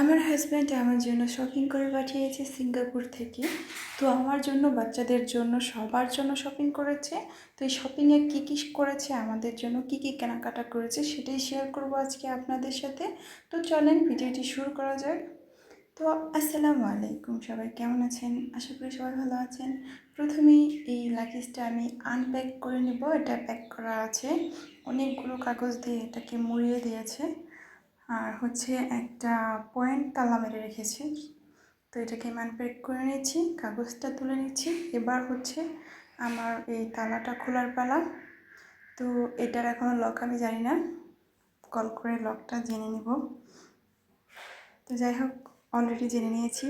আমার হাজব্যান্ড আমার জন্য শপিং করে পাঠিয়েছে সিঙ্গাপুর থেকে। তো আমার জন্য, বাচ্চাদের জন্য, সবার জন্য শপিং করেছে। তো এই শপিংয়ে কী কী করেছে, আমাদের জন্য কী কী কেনাকাটা করেছে, সেটাই শেয়ার করব আজকে আপনাদের সাথে। তো চলেন, ভিডিওটি শুরু করা যাক। তো আসসালামু আলাইকুম সবাই, কেমন আছেন? আশা করি সবাই ভালো আছেন। প্রথমেই এই লাগেজটা আমি আনপ্যাক করে নেব। এটা প্যাক করা আছে। অনেকগুলো কাগজ দিয়ে এটাকে মুড়িয়ে দিয়েছে। আর হচ্ছে একটা পয়েন্ট তালা মেরে রেখেছি। তো এটাকে আমি আনপ্যাক করে নিচ্ছি কাগজটা তুলে নিচ্ছি এবার হচ্ছে আমার এই তালাটা খোলার পালা। তো এটার এখনও লক আমি জানি না কল করে লকটা জেনে নিব। তো যাই হোক অলরেডি জেনে নিয়েছি,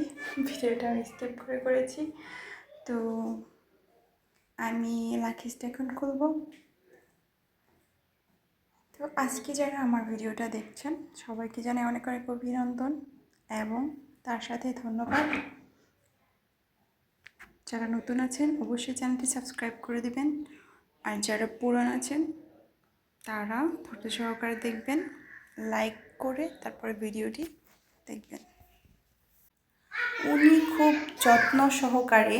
ভিডিওটা আমি স্টেপ করে করেছি। তো আমি লাকিজটা এখন খুলবো। তো আজকে যারা আমার ভিডিওটা দেখছেন, সবাইকে জানাই অনেক অনেক অভিনন্দন এবং তার সাথে ধন্যবাদ। যারা নতুন আছেন, অবশ্যই চ্যানেলটি সাবস্ক্রাইব করে দিবেন। আর যারা পুরান আছেন, তারা ধৈর্য সহকারে দেখবেন, লাইক করে তারপরে ভিডিওটি দেখবেন। উনি খুব যত্ন সহকারে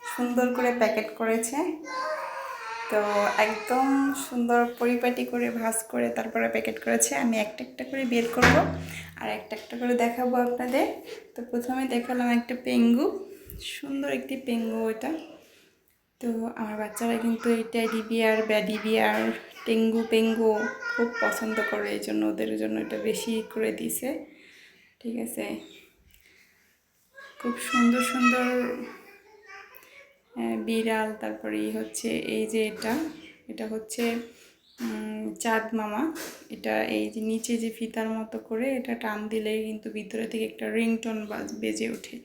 সুন্দর করে প্যাকেট করেছে। তো একদম সুন্দর পরিপাটি করে ভাজ করে তারপরে প্যাকেট করেছে। আমি একটা একটা করে বের করব আর একটা একটা করে দেখাবো আপনাদের। তো প্রথমে দেখালাম একটা পেঙ্গু, সুন্দর একটি পেঙ্গু এটা। তো আমার বাচ্চারা কিন্তু এই ট্যাডি বিয়ার ব্যাডি বিয়ার টেঙ্গু পেঙ্গু খুব পছন্দ করে, এই জন্য ওদের জন্য এটা বেশি করে দিছে। ঠিক আছে? খুব সুন্দর সুন্দর বিড়াল, তারপরে এই হচ্ছে, এই যে এটা এটা হচ্ছে চাঁদ মামা। এটা এই যে নিচে যে ফিতার মতো করে এটা টান দিলে কিন্তু ভিতরে থেকে একটা রিংটোন বেজে ওঠে।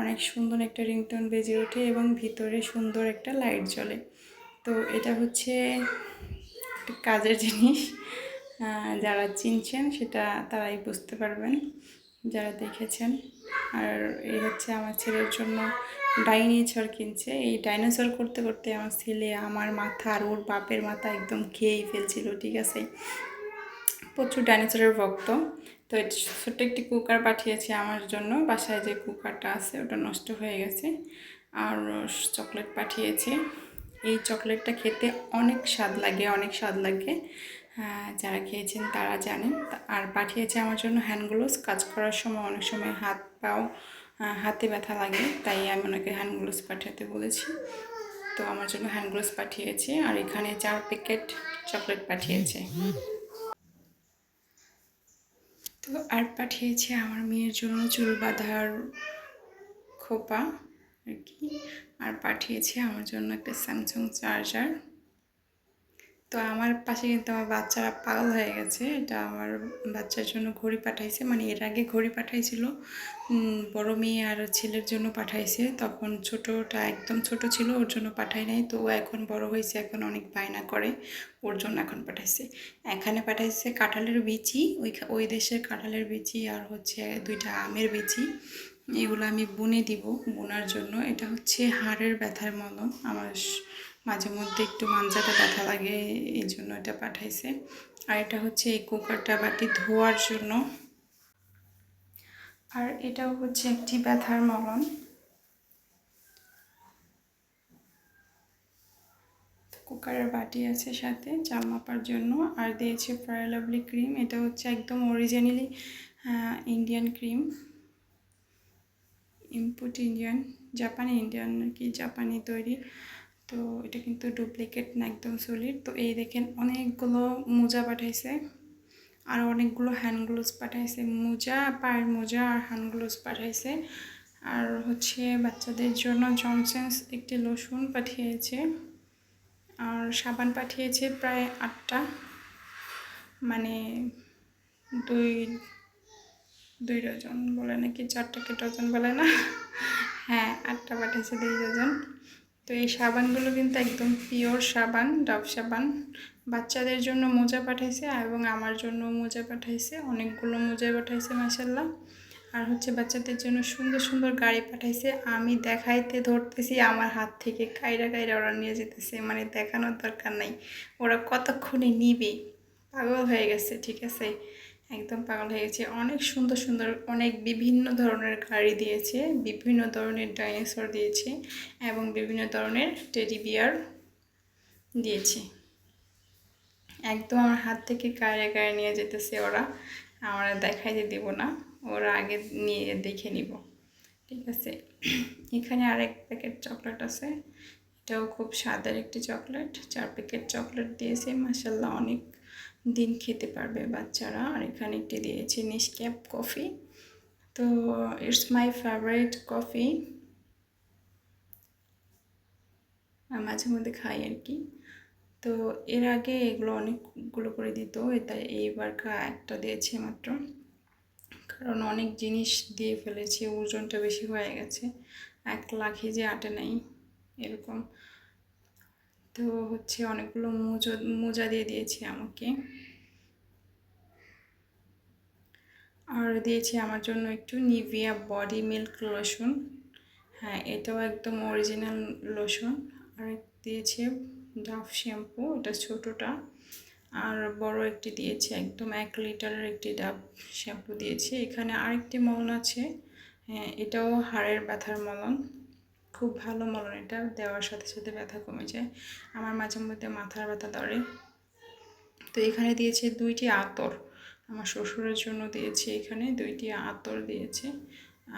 অনেক সুন্দর একটা রিংটোন বেজে ওঠে এবং ভিতরে সুন্দর একটা লাইট জ্বলে। তো এটা হচ্ছে একটা কাজের জিনিস। যারা চিনছেন সেটা তারাই বুঝতে পারবেন, যারা দেখেছেন। আর এই হচ্ছে আমার ছেলের জন্য ডাইনেচর কিনছে। এই ডাইনোসর করতে করতে আমার ছেলে, আমার মাথা আর ওর বাপের মাথা একদম খেয়েই ফেলছিল, ঠিক আছে? প্রচুর ডাইনোসরের ভক্ত। তো ছোট্ট একটি কুকার পাঠিয়েছে আমার জন্য। বাসায় যে কুকারটা আছে, ওটা নষ্ট হয়ে গেছে। আর চকলেট পাঠিয়েছে। এই চকলেটটা খেতে অনেক স্বাদ লাগে, অনেক স্বাদ লাগে। যারা খেয়েছেন তারা জানেন। আর পাঠিয়েছে আমার জন্য হ্যান্ড গ্লোভস। কাজ করার সময় অনেক সময় হাত পাও হাতে ব্যথা লাগে, তাই আমি ওনাকে হ্যান্ড গ্লোভস পাঠাতে বলেছি। তো আমার জন্য হ্যান্ড গ্লোভস পাঠিয়েছে, আর এখানে চার প্যাকেট চকলেট পাঠিয়েছে। তো আর পাঠিয়েছে আমার মেয়ের জন্য চুল বাঁধার খোপা আর কি। আর পাঠিয়েছে আমার জন্য একটা স্যামসাং চার্জার তো আমার পাশে কিন্তু আমার বাচ্চারা পাগল হয়ে গেছে। এটা আমার বাচ্চার জন্য ঘড়ি পাঠাইছে। মানে এর আগে ঘড়ি পাঠাইছিল। বড় মেয়ে আর ছেলের জন্য পাঠাইছে। তখন ছোটোটা একদম ছোট ছিল, ওর জন্য পাঠাই নাই। তো ও এখন বড় হয়েছে, এখন অনেক বায়না করে। ওর জন্য এখন পাঠাইছে। এখানে পাঠাইছে কাঁঠালের বিচি, ওই ওই দেশের কাঁঠালের বিচি আর হচ্ছে দুইটা আমের বিচি। এগুলো আমি বুনে দিব, বোনার জন্য। এটা হচ্ছে হাড়ের ব্যথার মলম। আমার মাঝে মধ্যে একটু মাঞ্জাটা ব্যথা লাগে, এই জন্য এটা পাঠাইছে। আর এটা হচ্ছে এই কুকারটা বাটি ধোয়ার জন্য। আর এটাও হচ্ছে একটি ব্যথার মলম। কুকারের বাটি আছে সাথে, চাল মাপার জন্য। আর দিয়েছে ফ্রাই লাভলি ক্রিম এটা হচ্ছে একদম originally Indian cream import Indian জাপানি ইন্ডিয়ান কি জাপানি তৈরি। তো এটা কিন্তু ডুপ্লিকেট না একদম সলিড তো এই দেখেন অনেকগুলো মোজা পাঠাইছে, আর অনেকগুলো হ্যান্ড গ্লোভস পাঠাইছে, মোজা, পায়ের মোজা আর হ্যান্ড গ্লোভস পাঠাইছে। আর হচ্ছে বাচ্চাদের জন্য জনসেন্স একটি লোশন পাঠিয়েছে, আর সাবান পাঠিয়েছে প্রায় আটটা। মানে দুই দুই ডজন বলে নাকি চারটাকে ডজন বলে না? হ্যাঁ আটটা পাঠিয়েছে দুই ডজন। তো এই সাবানগুলো কিন্তু একদম পিওর সাবান, ডাব সাবান। বাচ্চাদের জন্য মোজা পাঠাইছে এবং আমার জন্য মোজা পাঠাইছে, অনেকগুলো মোজা পাঠাইছে মাসাল্লাহ আর হচ্ছে বাচ্চাদের জন্য সুন্দর সুন্দর গাড়ি পাঠাইছে। আমি দেখাইতে ধরতেছি, আমার হাত থেকে কাইরা কাইরা ওরা নিয়ে যেতেছে মানে দেখানোর দরকার নাই। ওরা কতক্ষণে নিবে? পাগল হয়ে গেছে, ঠিক আছে? একদম পাগল হয়ে গেছে। অনেক সুন্দর সুন্দর, অনেক বিভিন্ন ধরনের গাড়ি দিয়েছে, বিভিন্ন ধরনের ডাইনোসর দিয়েছে এবং বিভিন্ন ধরনের টেডি বিয়ার দিয়েছে। একদম আমার হাত থেকে গায়ে গায়ে নিয়ে যেতেছে ওরা। আমরা দেখাইতে দিব না, ওরা আগে নিয়ে দেখে নিব। ঠিক আছে। এখানে আরেক প্যাকেট চকলেট আছে। এটাও খুব স্বাদের একটি চকলেট চার প্যাকেট চকলেট দিয়েছে মাসাল্লাহ অনেক দিন খেতে পারবে বাচ্চারা। আর এখানে একটি দিয়েছে নিষ্ক্যাপ কফি তো ইটস মাই ফেভারিট কফি মাঝে মধ্যে খাই আর কি। তো এর আগে এগুলো অনেকগুলো করে দিত। এটা এইবার একটা দিয়েছে মাত্র। কারণ অনেক জিনিস দিয়ে ফেলেছি, ওজনটা বেশি হয়ে গেছে। এক লাখই যে আটে নাই, এরকম। তো হচ্ছে অনেকগুলো মোজা মোজা দিয়ে দিয়েছে আমাকে। আর দিয়েছে আমার জন্য একটু নিভিয়া বডি মিল্ক লোশন হ্যাঁ এটাও একদম অরিজিনাল লোশন আর দিয়েছে ডাফ শ্যাম্পু এটা ছোটোটা। আর বড় একটি দিয়েছে, একদম এক লিটারের একটি ডাব শ্যাম্পু দিয়েছে। এখানে আরেকটি মলন আছে। হ্যাঁ এটাও হাড়ের ব্যথার মলন। খুব ভালো মলন এটা, দেওয়ার সাথে সাথে ব্যথা কমে যায়। আমার মাঝে মধ্যে মাথার ব্যথা ধরে। তো এখানে দিয়েছে দুইটি আতর। আমার শ্বশুরের জন্য দিয়েছে এখানে দুইটি আতর দিয়েছে।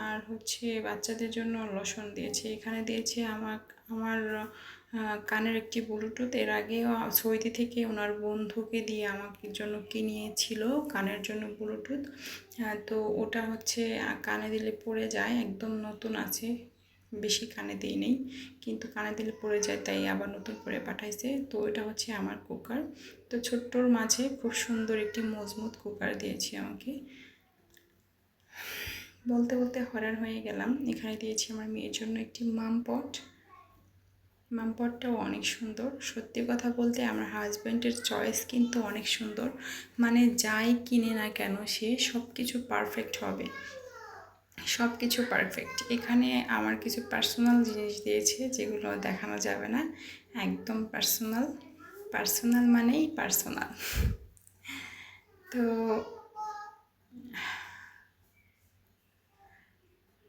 আর হচ্ছে বাচ্চাদের জন্য লোশন দিয়েছে। এখানে দিয়েছে আমার আমার কানের একটি ব্লুটুথ। এর আগেও সৌদি থেকে ওনার বন্ধুকে দিয়ে আমাকে জন্য কিনিয়েছিল কানের জন্য ব্লুটুথ। তো ওটা হচ্ছে কানে দিলে পড়ে যায়, একদম নতুন আছে। বেশি কানে দিই নেই, কিন্তু কানে দিলে পড়ে যায়, তাই আবার নতুন করে পাঠাইছে। তো এটা হচ্ছে আমার কুকার। তো ছোট্টর মাঝে খুব সুন্দর একটি মজবুত কুকার দিয়েছি আমাকে। বলতে বলতে হরান হয়ে গেলাম। এখানে দিয়েছি আমার মেয়ের জন্য একটি মাম পট। মামপটটাও অনেক সুন্দর। সত্যি কথা বলতে আমার হাজব্যান্ডের চয়েস কিন্তু অনেক সুন্দর। মানে যাই কিনে না কেন সে সব কিছু পারফেক্ট হবে। সব কিছু পারফেক্ট এখানে আমার কিছু পার্সোনাল জিনিস দিয়েছে যেগুলো দেখানো যাবে না। একদম পার্সোনাল পার্সোনাল মানেই পার্সোনাল তো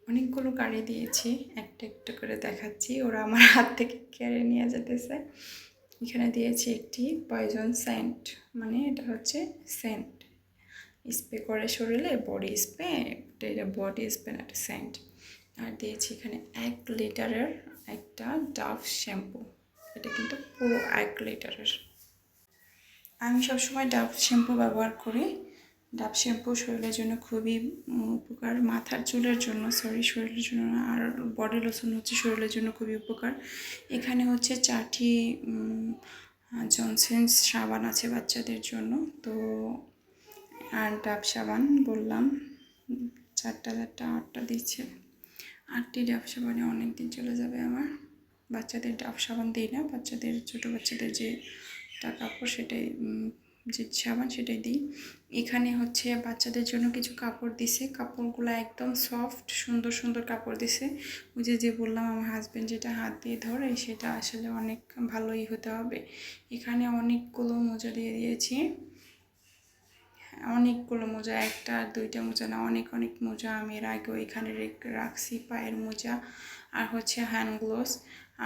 অনেকগুলো গাড়ি দিয়েছি, একটা একটা করে দেখাচ্ছি। ওরা আমার হাত থেকে কেড়ে নিয়ে যেতেছে। এখানে দিয়েছি একটি পয়জন সেন্ট মানে এটা হচ্ছে সেন্ট স্প্রে করে শরীরে বডি স্প্রে এটা বডি স্প্রে একটা সেন্ট আর দিয়েছি এখানে এক লিটারের একটা ডাভ শ্যাম্পু এটা কিন্তু পুরো এক লিটারের। আমি সবসময় ডাভ শ্যাম্পু ব্যবহার করি। ডাব শ্যাম্পু শরীরের জন্য খুবই উপকার। মাথার চুলের জন্য সরি শরীরের জন্য আর বডি লোশন হচ্ছে শরীরের জন্য খুবই উপকার। এখানে হচ্ছে চারটি জনসেন্স সাবান আছে বাচ্চাদের জন্য। তো আর ডাব সাবান বললাম, চারটা চারটা, আটটা দিচ্ছে। আটটি ডাব সাবানে অনেক দিন চলে যাবে আমার। বাচ্চাদের ডাব সাবান দিই না, বাচ্চাদের, ছোটো বাচ্চাদের যে কাপড় সেটাই যে সাবান সেটাই দিই। এখানে হচ্ছে বাচ্চাদের জন্য কিছু কাপড় দিছে, কাপড়গুলো একদম সফট, সুন্দর সুন্দর কাপড় দিছে। ওই যে যে বললাম আমার হাজব্যান্ড যেটা হাত দিয়ে ধরে, সেটা আসলে অনেক ভালোই হতে হবে। এখানে অনেকগুলো মোজা দিয়ে দিয়েছি। অনেকগুলো মোজা, একটা আর দুইটা মোজা না, অনেক অনেক মোজা আমি এর আগেও এখানে রাখছি, পায়ের মোজা আর হচ্ছে হ্যান্ড গ্লোভস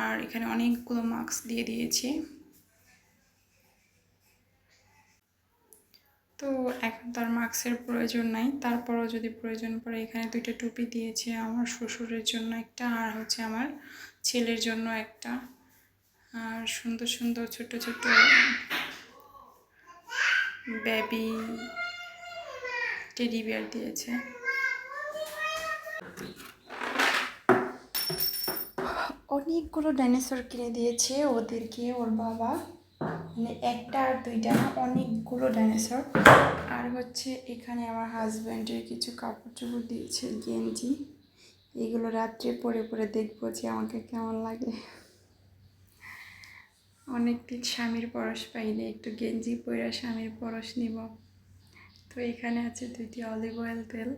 আর এখানে অনেকগুলো মাস্ক দিয়ে দিয়েছি। তো এখন তার মাস্কের প্রয়োজন নাই, তারপরও যদি প্রয়োজন পড়ে এখানে দুইটা টুপি দিয়েছে আমার শ্বশুরের জন্য একটা আর হচ্ছে আমার ছেলের জন্য একটা। আর সুন্দর সুন্দর ছোট ছোট বেবি টেডি বিয়ার দিয়েছে। অনেকগুলো ডাইনোসর কিনে দিয়েছে ওদেরকে ওর বাবা। মানে একটা আর দুইটা অনেকগুলো ডাইনোসর আর হচ্ছে এখানে আমার হাজব্যান্ডের কিছু কাপড় চোপড় দিয়েছে, গেঞ্জি। এগুলো রাত্রে পরে পরে দেখব যে আমাকে কেমন লাগে। অনেকদিন স্বামীর পরশ পাইলে একটু গেঞ্জি পরে স্বামীর পরশ নিব। তো এখানে আছে দুইটি অলিভ অয়েল তেল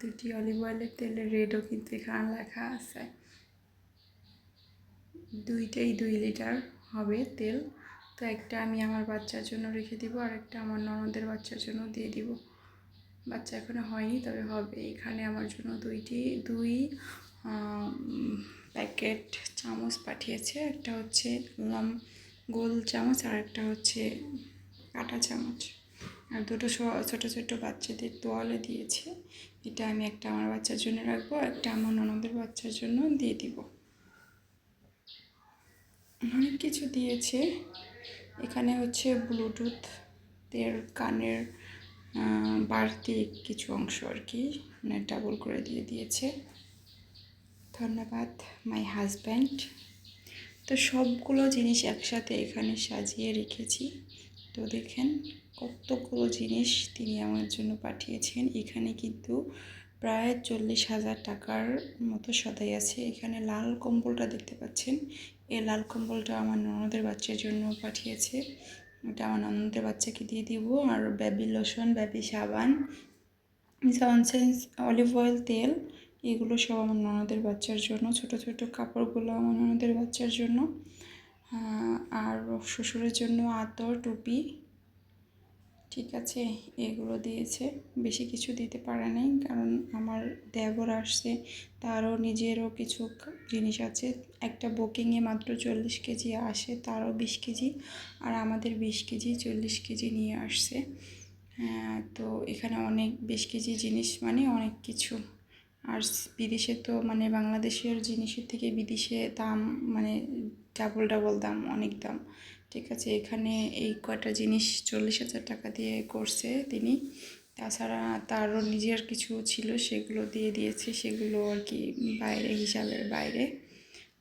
দুটি অলিভ অয়েলের তেলের রেডও কিন্তু এখানে লেখা আছে। দুইটাই দুই লিটার হবে তেল। তো একটা আমি আমার বাচ্চার জন্য রেখে দিব, আর একটা আমার ননদের বাচ্চার জন্য দিয়ে দিব। বাচ্চা এখনও হয়নি, তবে হবে। এখানে আমার জন্য দুইটি, দুই প্যাকেট চামচ পাঠিয়েছে। একটা হচ্ছে লম গোল চামচ, আর একটা হচ্ছে কাটা চামচ। আর দুটো ছোটো ছোটো বাচ্চাদের তোয়ালে দিয়েছে। এটা আমি একটা আমার বাচ্চার জন্য রাখব একটা আমার ননদের বাচ্চার জন্য দিয়ে দিব। অনেক কিছু দিয়েছে। এখানে হচ্ছে ব্লুটুথ, এর কানের বাড়তি কিছু অংশ আর কি মানে ডাবল করে দিয়ে দিয়েছে। ধন্যবাদ, মাই হাজব্যান্ড। তো সবগুলো জিনিস একসাথে এখানে সাজিয়ে রেখেছি। তো দেখেন কতগুলো জিনিস তিনি আমার জন্য পাঠিয়েছেন। এখানে কিন্তু প্রায় চল্লিশ হাজার টাকার মতো সদাই আছে। এখানে লাল কম্বলটা দেখতে পাচ্ছেন। এই লাল কম্বলটা আমার ননদের বাচ্চার জন্য পাঠিয়েছে। এটা আমার ননদের বাচ্চাকে দিয়ে দিব। আর বেবি লোশন, বেবি সাবান জনসেন্স অলিভ অয়েল, তেল, এগুলো সব আমার ননদের বাচ্চার জন্য। ছোট ছোট কাপড়গুলো আমার ননদের বাচ্চার জন্য। আর শ্বশুরের জন্য আতর, টুপি ঠিক আছে, এগুলো দিয়েছে। বেশি কিছু দিতে পারে নাই, কারণ আমার দেবর আসছে, তারও নিজেরও কিছু জিনিস আছে। একটা বুকিংয়ে মাত্র চল্লিশ কেজি আসে, তারও বিশ কেজি, আর আমাদের বিশ কেজি, চল্লিশ কেজি নিয়ে আসছে। তো এখানে অনেক বেশ কেজি জিনিস মানে অনেক কিছু। আর বিদেশে তো মানে বাংলাদেশের জিনিসের থেকে বিদেশে দাম মানে ডাবল ডাবল দাম, অনেক দাম। ঠিক আছে, এখানে এই কয়টা জিনিস চল্লিশ হাজার টাকা দিয়ে করছে তিনি। তাছাড়া তারও নিজের কিছু ছিল, সেগুলো দিয়ে দিয়েছে, সেগুলো আর কি বাইরে, হিসাবের বাইরে।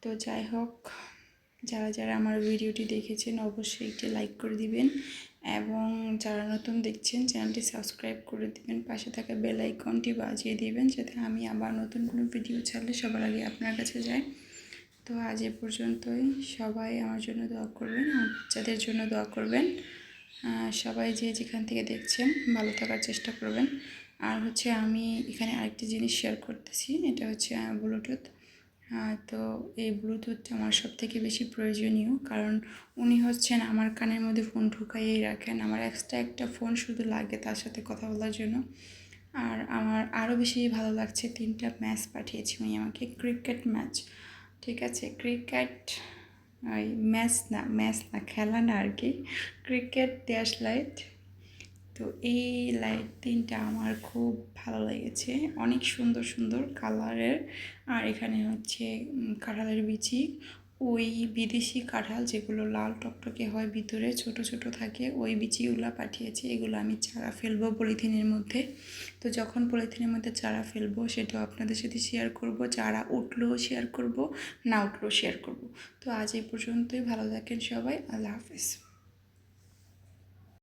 তো যাই হোক, যারা যারা আমার ভিডিওটি দেখেছেন অবশ্যই একটি লাইক করে দিবেন এবং যারা নতুন দেখছেন চ্যানেলটি সাবস্ক্রাইব করে দিবেন, পাশে থাকা বেল আইকনটি বাজিয়ে দিবেন, যাতে আমি আবার নতুন কোনো ভিডিও ছাড়লে সবার আগে আপনার কাছে যায় তো আজ এ পর্যন্তই। সবাই আমার জন্য দোয়া করবেন বাচ্চাদের জন্য দোয়া করবেন। সবাই যে যেখান থেকে দেখছেন, ভালো থাকার চেষ্টা করবেন। আর হচ্ছে আমি এখানে আরেকটি জিনিস শেয়ার করতেছি, এটা হচ্ছে ব্লুটুথ তো এই ব্লুটুথটা আমার সব থেকে বেশি প্রয়োজনীয়, কারণ উনি হচ্ছেন আমার কানের মধ্যে ফোন ঢুকাইয়েই রাখেন। আমার এক্সট্রা একটা ফোন শুধু লাগে তার সাথে কথা বলার জন্য। আর আমার আরও বেশি ভালো লাগছে, তিনটা ম্যাচ পাঠিয়েছি উনি আমাকে ক্রিকেট ম্যাচ ঠিক আছে ক্রিকেট ওই ম্যাচ না ম্যাচ না, খেলা না আর কি। ক্রিকেট ড্যাশ লাইট তো এই লাইট তিনটা আমার খুব ভালো লেগেছে। অনেক সুন্দর সুন্দর কালারের আর এখানে হচ্ছে কাঁঠালের বিচি। ওই বিদেশি কাঁঠাল যেগুলো লাল টকটকে হয় ভিতরে, ছোট ছোট থাকে, ওই বিচিগুলো পাঠিয়েছি। এগুলো আমি চারা ফেলব পলিথিনের মধ্যে। তো যখন পলিথিনের মধ্যে চারা ফেলব, সেটাও আপনাদের সাথে শেয়ার করব। চারা উঠলেও শেয়ার করব, না উঠলেও শেয়ার করব। তো আজ এই পর্যন্তই। ভালো থাকেন সবাই। আল্লাহ হাফেজ।